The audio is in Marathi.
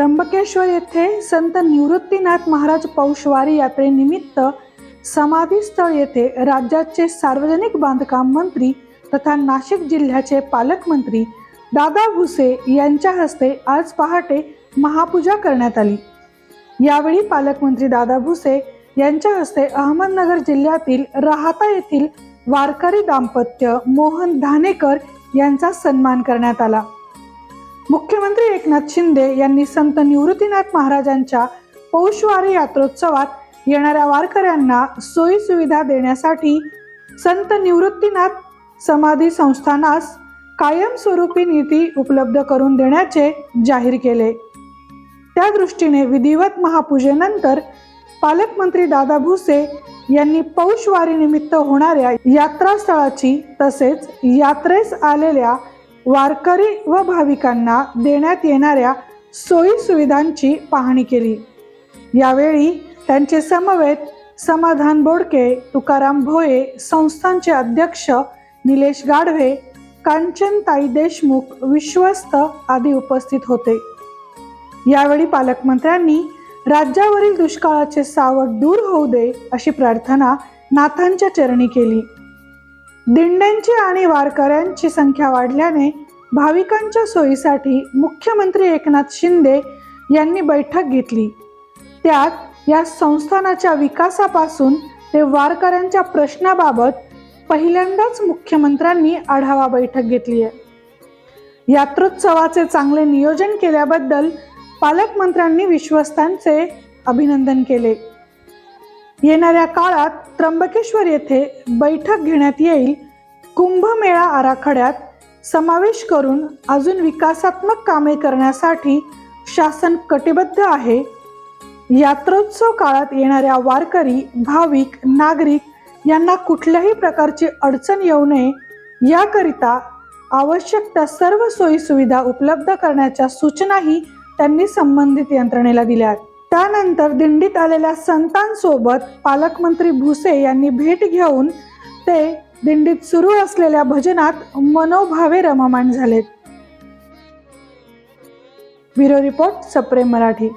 त्र्यंबकेश्वर येथे संत निवृत्तीनाथ महाराज पौषवारी यात्रेनिमित्त समाधीस्थळ येथे राज्याचे सार्वजनिक बांधकाम मंत्री तथा नाशिक जिल्ह्याचे पालकमंत्री दादा भुसे यांच्या हस्ते आज पहाटे महापूजा करण्यात आली. यावेळी पालकमंत्री दादा भुसे यांच्या हस्ते अहमदनगर जिल्ह्यातील राहाता येथील वारकरी दाम्पत्य मोहन धानेकर यांचा सन्मान करण्यात आला. मुख्यमंत्री एकनाथ शिंदे यांनी संत निवृत्तीनाथ महाराजांच्या पौषवारी यात्रोत्सवात येणाऱ्या वारकऱ्यांना सोयी सुविधा देण्यासाठी संत निवृत्तीनाथ समाधी संस्थानास कायमस्वरूपी निधी उपलब्ध करून देण्याचे जाहीर केले. त्या दृष्टीने विधिवत महापूजेनंतर पालकमंत्री दादा भुसे यांनी पौषवारीनिमित्त होणाऱ्या यात्रास्थळाची तसेच यात्रेस आलेल्या वारकरी व भाविकांना देण्यात येणाऱ्या सोयी सुविधांची पाहणी केली. यावेळी त्यांचे समवेत समाधान बोडके तुकाराम भोये संस्थांचे अध्यक्ष निलेश गाढवे कांचनताई देशमुख विश्वस्त आदी उपस्थित होते. यावेळी पालकमंत्र्यांनी राज्यावरील दुष्काळाचे सावट दूर होऊ दे अशी प्रार्थना नाथांच्या चरणी केली. दिंड्यांची आणि वारकऱ्यांची संख्या वाढल्याने भाविकांच्या सोयीसाठी मुख्यमंत्री एकनाथ शिंदे यांनी बैठक घेतली. त्यात या संस्थानाच्या विकासापासून ते वारकऱ्यांच्या प्रश्नाबाबत पहिल्यांदाच मुख्यमंत्र्यांनी आढावा बैठक घेतली आहे. यात्रोत्सवाचे चांगले नियोजन केल्याबद्दल पालकमंत्र्यांनी विश्वस्तांचे अभिनंदन केले. येणाऱ्या काळात त्र्यंबकेश्वर येथे बैठक घेण्यात येईल. कुंभमेळा आराखड्यात समावेश करून अजून विकासात्मक कामे करण्यासाठी शासन कटिबद्ध आहे. यात्रोत्सव काळात येणाऱ्या वारकरी भाविक नागरिक यांना कुठल्याही प्रकारची अडचण येऊ नये. याकरिता आवश्यक त्या सर्व सोयीसुविधा उपलब्ध करण्याच्या सूचनाही त्यांनी संबंधित यंत्रणेला दिल्या त्यानंतर दिंडीत आलेल्या संतांसोबत पालकमंत्री भुसे यांनी भेट घेऊन ते दिंडीत सुरू असलेल्या भजनात मनोभावे रममाण झालेत. ब्युरो रिपोर्ट सप्रेम मराठी.